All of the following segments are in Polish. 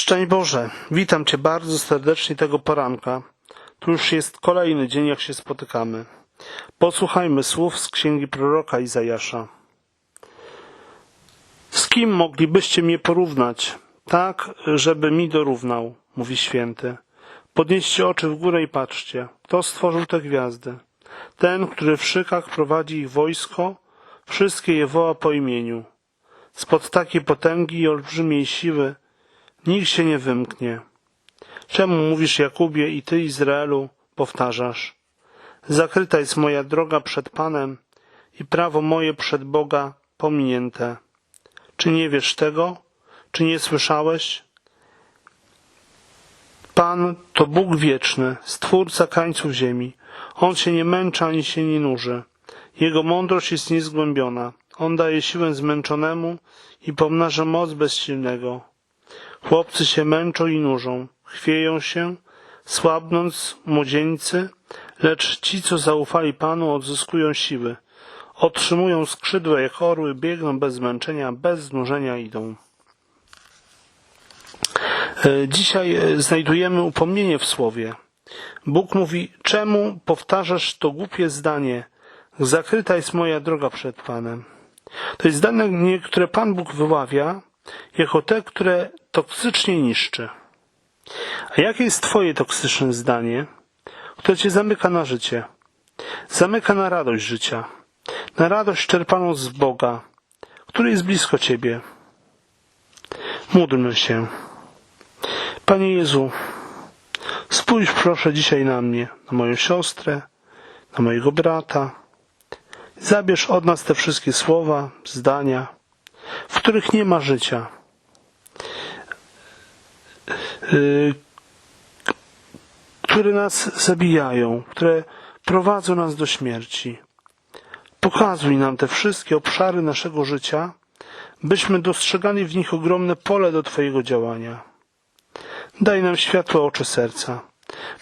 Szczęść Boże, witam Cię bardzo serdecznie tego poranka. Tu już jest kolejny dzień, jak się spotykamy. Posłuchajmy słów z księgi proroka Izajasza. Z kim moglibyście mnie porównać, tak, żeby mi dorównał, mówi święty. Podnieście oczy w górę i patrzcie, kto stworzył te gwiazdy. Ten, który w szykach prowadzi ich wojsko, wszystkie je woła po imieniu. Spod takiej potęgi i olbrzymiej siły nikt się nie wymknie. Czemu mówisz Jakubie i ty Izraelu powtarzasz? Zakryta jest moja droga przed Panem i prawo moje przed Boga pominięte. Czy nie wiesz tego? Czy nie słyszałeś? Pan to Bóg wieczny, stwórca krańców ziemi. On się nie męczy ani się nie nuży. Jego mądrość jest niezgłębiona. On daje siłę zmęczonemu i pomnaża moc bezsilnego. Chłopcy się męczą i nużą, chwieją się, słabnąc młodzieńcy, lecz ci, co zaufali Panu, odzyskują siły. Otrzymują skrzydła jak orły, biegną bez zmęczenia, bez znużenia idą. E, Dzisiaj e, znajdujemy upomnienie w słowie. Bóg mówi, czemu powtarzasz to głupie zdanie? Zakryta jest moja droga przed Panem. To jest zdanie, które Pan Bóg wyławia, jako te, które toksycznie niszczy. A jakie jest Twoje toksyczne zdanie, które Cię zamyka na życie? Zamyka na radość życia, na radość czerpaną z Boga, który jest blisko Ciebie. Módlmy się. Panie Jezu, spójrz proszę dzisiaj na mnie, na moją siostrę, na mojego brata. Zabierz od nas te wszystkie słowa, zdania, w których nie ma życia. Yy, które nas zabijają, które prowadzą nas do śmierci. Pokazuj nam te wszystkie obszary naszego życia, byśmy dostrzegali w nich ogromne pole do Twojego działania. Daj nam światłe oczy serca,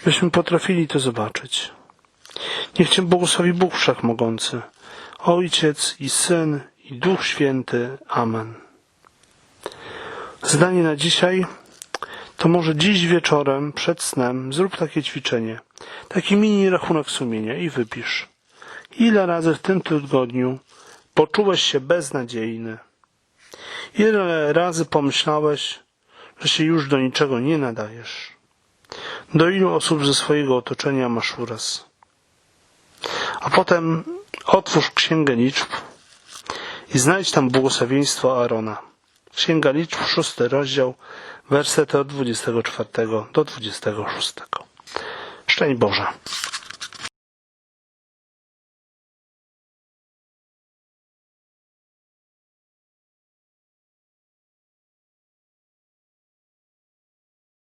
byśmy potrafili to zobaczyć. Niech Cię błogosławi Bóg Wszechmogący, Ojciec i Syn i Duch Święty. Amen. Zdanie na dzisiaj to może dziś wieczorem przed snem zrób takie ćwiczenie, taki mini rachunek sumienia i wypisz. Ile razy w tym tygodniu poczułeś się beznadziejny? Ile razy pomyślałeś, że się już do niczego nie nadajesz? Do ilu osób ze swojego otoczenia masz uraz? A potem otwórz Księgę Liczb i znajdź tam błogosławieństwo Arona. Księga Liczb, szósty rozdział, wersety od 24 do 26. Szczęść Boże.